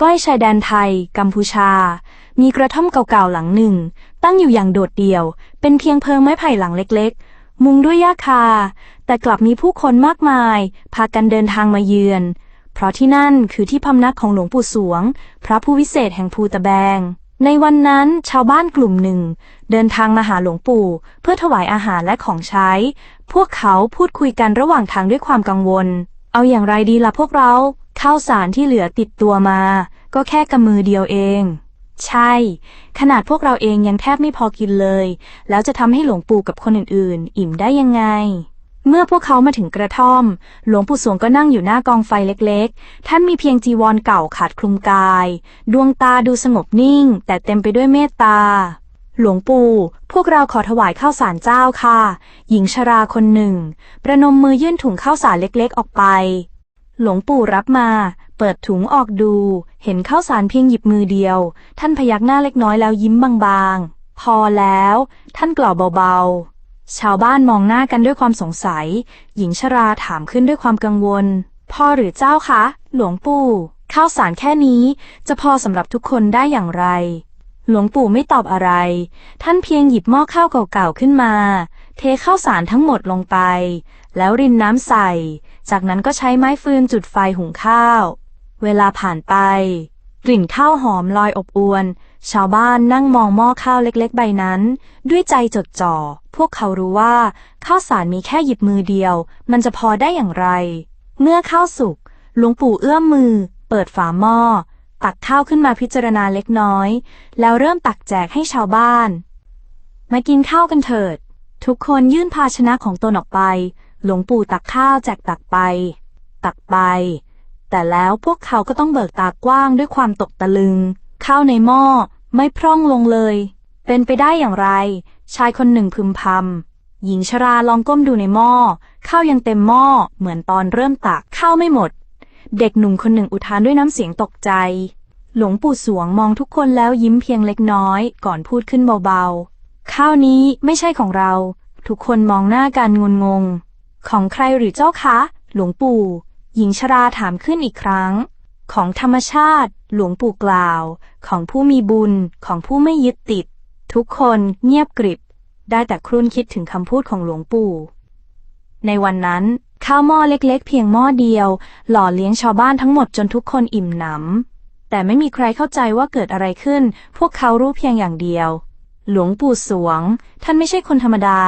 ใกล้ชายแดนไทย กัมพูชา มีกระท่อมเก่าๆหลังหนึ่ง ตั้งอยู่อย่างโดดเดี่ยว เป็นเพียงเพิงไม้ไผ่หลังเล็กๆ มุงด้วยหญ้าคา แต่กลับมีผู้คนมากมาย พากันเดินทางมาเยือน เพราะที่นั่นคือที่พำนักของหลวงปู่สวง พระผู้วิเศษแห่งภูตะแบง ในวันนั้นชาวบ้านกลุ่มหนึ่ง เดินทางมาหาหลวงปู่ เพื่อถวายอาหารและของใช้ พวกเขาพูดคุยกันระหว่างทางด้วยความกังวล เอาอย่างไรดีล่ะพวกเรา ข้าวสารที่เหลือติดตัวมา ก็แค่กำมือเดียวเอง ใช่ ขนาดพวกเราเองยังแทบไม่พอกินเลย แล้วจะทำให้หลวงปู่กับคนอื่น ๆ อิ่มได้ยังไง เมื่อพวกเขามาถึงกระท่อม หลวงปู่สวงก็นั่งอยู่หน้ากองไฟเล็ก ๆ ท่านมีเพียงจีวรเก่าขาดคลุมกาย ดวงตาดูสงบนิ่ง แต่เต็มไปด้วยเมตตาหลวงปู่ พวกเราขอถวายข้าวสารเจ้าค่ะ หญิงชราคนหนึ่ง ประนมมือยื่นถุงข้าวสารเล็กๆออกไป หลวงปู่รับมา เปิดถุงออกดู เห็นข้าวสารเพียงหยิบมือเดียว ท่านพยักหน้าเล็กน้อยแล้วยิ้มบางๆ พอแล้ว ท่านกล่าวเบาๆ ชาวบ้านมองหน้ากันด้วยความสงสัย หญิงชราถามขึ้นด้วยความกังวล พ่อหรือเจ้าคะ หลวงปู่ ข้าวสารแค่นี้ จะพอสำหรับทุกคนได้อย่างไร หลวงปู่ไม่ตอบอะไร ท่านเพียงหยิบหม้อข้าวเก่าๆขึ้นมา เทข้าวสารทั้งหมดลงไป แล้วรินน้ำใส่ จากนั้นก็ใช้ไม้ฟืนจุดไฟหุงข้าว เวลาผ่านไป กลิ่นข้าวหอมลอยอบอวน ชาวบ้านนั่งมองหม้อข้าวเล็กๆ ใบนั้น ด้วยใจจดจ่อ พวกเขารู้ว่าข้าวสารมีแค่หยิบมือเดียว มันจะพอได้อย่างไร เมื่อข้าวสุกหลวงปู่เอื้อมมือ เปิดฝาหม้อ ตักข้าวขึ้นมาพิจารณาเล็กน้อย แล้วเริ่มตักแจกให้ชาวบ้าน มากินข้าวกันเถิด ทุกคนยื่นภาชนะของตนออกไป หลวงปู่ตักข้าวแจกตักไป ตักไป แต่แล้วพวกเขาก็ต้องเบิกตากว้างด้วยความตกตะลึง ข้าวในหม้อไม่พร่องลงเลย เป็นไปได้อย่างไร ชายคนหนึ่งพึมพำหญิงชราลองก้มดูในหม้อข้าวยังเต็มหม้อเหมือนตอนเริ่มตักข้าวไม่หมด เด็กหนุ่มคนหนึ่งอุทานด้วยน้ำเสียงตกใจ หลวงปู่สวงมองทุกคนแล้วยิ้มเพียงเล็กน้อย ก่อนพูดขึ้นเบาๆ ข้าวนี้ไม่ใช่ของเรา ทุกคนมองหน้ากันงุนงง ของใครหรือเจ้าคะ หลวงปู่ หญิงชราถามขึ้นอีกครั้ง ของธรรมชาติ หลวงปู่กล่าว ของผู้มีบุญ ของผู้ไม่ยึดติด ทุกคนเงียบกริบ ได้แต่ครุ่นคิดถึงคำพูดของหลวงปู่ ในวันนั้นข้าวหม้อเล็กๆ เพียงหม้อเดียว หล่อเลี้ยงชาวบ้านทั้งหมดจนทุกคนอิ่มหนำแต่ไม่มีใครเข้าใจว่าเกิดอะไรขึ้น พวกเขารู้เพียงอย่างเดียว หลวงปู่สวง ท่านไม่ใช่คนธรรมดา